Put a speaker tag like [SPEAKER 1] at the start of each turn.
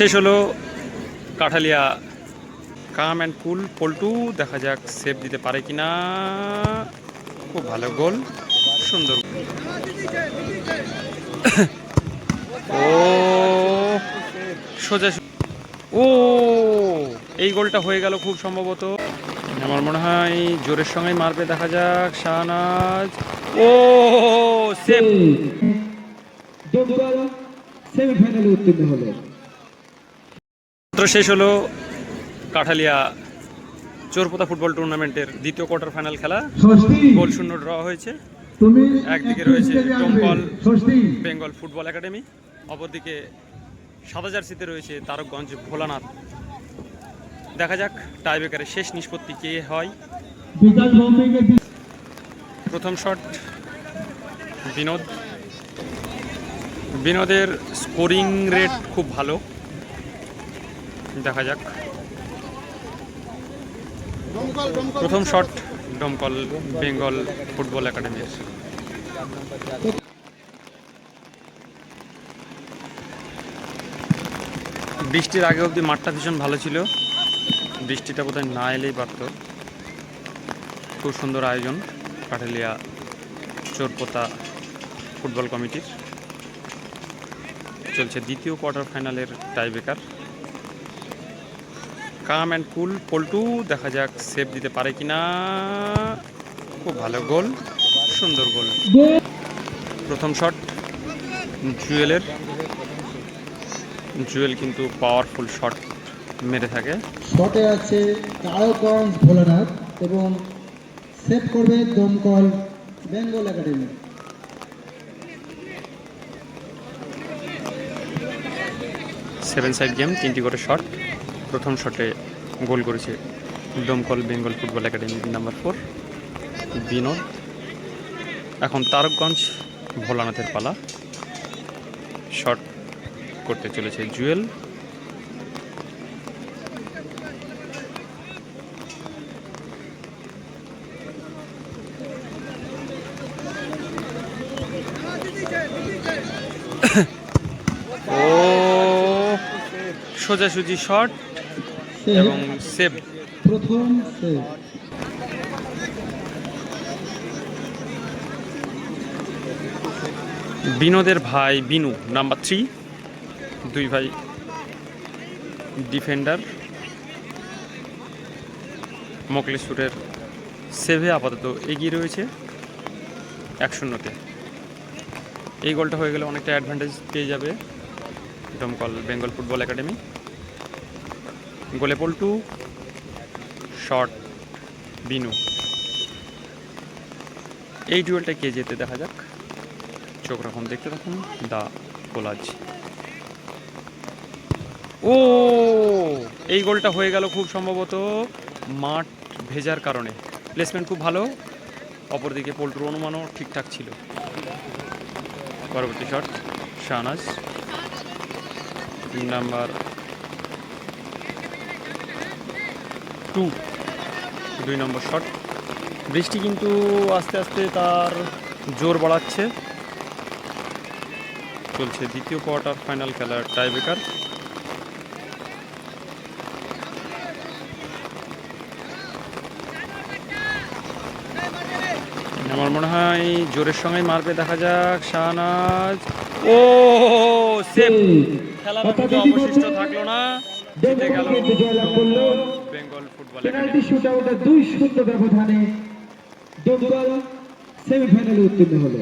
[SPEAKER 1] শেষ হলো Kathalia calm and cool Poltu দেখা যাক সেভ দিতে পারে কি না খুব ভালো গোল, সুন্দর। ও, সোজা ও, এই গোলটা হয়ে গেল খুব সম্ভবত। আমার মনে হয় জোরের সঙ্গেই মারবে, দেখা যাক, শাহনাজ। ও সেভ
[SPEAKER 2] সেমিফাইনালে উত্তীর্ণ হলো।
[SPEAKER 1] মাত্র শেষ হলো কাঠালিয়া চোরপোতা ফুটবল টুর্নামেন্টের দ্বিতীয় কোয়ার্টার ফাইনাল খেলা। গোল শূন্য ড্র হয়েছে। একদিকে রয়েছে।
[SPEAKER 2] ষষ্ঠী।
[SPEAKER 1] Bengal football academy. অপরদিকে সাদা জার্সিতে রয়েছে তারকগঞ্জ ভোলানাথ। দেখা যাক টাইব্রেকারের শেষ নিষ্পত্তি কে হয়। প্রথম শট বিনোদ। বিনোদের স্কোরিং রেট খুব ভালো। দেখা যাক। প্রথম শট ডমকল বেঙ্গল ফুটবল একাডেমির। বৃষ্টির আগে অবধি মাঠটা ভীষণ ভালো ছিল। বৃষ্টিটা বোধহয় না এলেই পারত। খুব সুন্দর আয়োজন কাঠালিয়া চোরপোতা ফুটবল কমিটির। চলছে দ্বিতীয় কোয়ার্টার ফাইনালের tiebreaker. Calm and cool Poltu দেখা যাক সেভ দিতে পারে কিনা। খুব ভালো গোল সুন্দর গোল। প্রথম শট জুয়েলের। জুয়েল কিন্তু পাওয়ারফুল শট মেরে থাকে।
[SPEAKER 2] শটে আছে তারকগঞ্জ ভোলানাথ এবং সেভ করবে Damkal Bengal academy.
[SPEAKER 1] Seven side game তিনটি করে শট। প্রথম শটে গোল করেছে Damkal Bengal football academy number four, Binod. এখন তারকগঞ্জ ভোলানাথের পালা। শট করতে চলেছে জুয়েল। ও, সোজাসুজি শট। এবং সেভ।
[SPEAKER 2] প্রথম সেভ।
[SPEAKER 1] বিনোদের ভাই বিনু নাম্বার থ্রি। দুই ভাই ডিফেন্ডার। মোকলেশ্বরের সেভে আপাতত এগিয়ে রয়েছে এক শূন্যতে। এই গোলটা হয়ে গেলে অনেকটা অ্যাডভান্টেজ পেয়ে যাবে। দমকল বেঙ্গল ফুটবল একাডেমি। গোলে পল্টু, শট, বিনু। এই ডুয়েলটা কে যেতে দেখা যাক। চোখ রাখুন, দেখতে থাকুন, দা কোলাজ। ও, এই গোলটা হয়ে গেল খুব সম্ভবত মাঠ ভেজার কারণে। প্লেসমেন্ট খুব ভালো, অপরদিকে পোল্ট্রুর অনুমানও ঠিকঠাক ছিল। পরবর্তী শট, শাহনাজ। নাম্বার টু দুই নম্বর শট বৃষ্টি কিন্তু আস্তে আস্তে তার জোর বাড়াচ্ছে। চলছে দ্বিতীয় কোয়ার্টার ফাইনাল খেলার টাইব্রেকার আমার মনে হয় জোরের সঙ্গে মারবে দেখা যাক শাহনাজ। ও খেলাটা কিন্তু অবশিষ্ট থাকল না। জিতে গেল বেঙ্গল
[SPEAKER 2] পেনাল্টি শুট আউটে দুই শূন্য ব্যবধানে দমকল সেমিফাইনালে উত্তীর্ণ হলো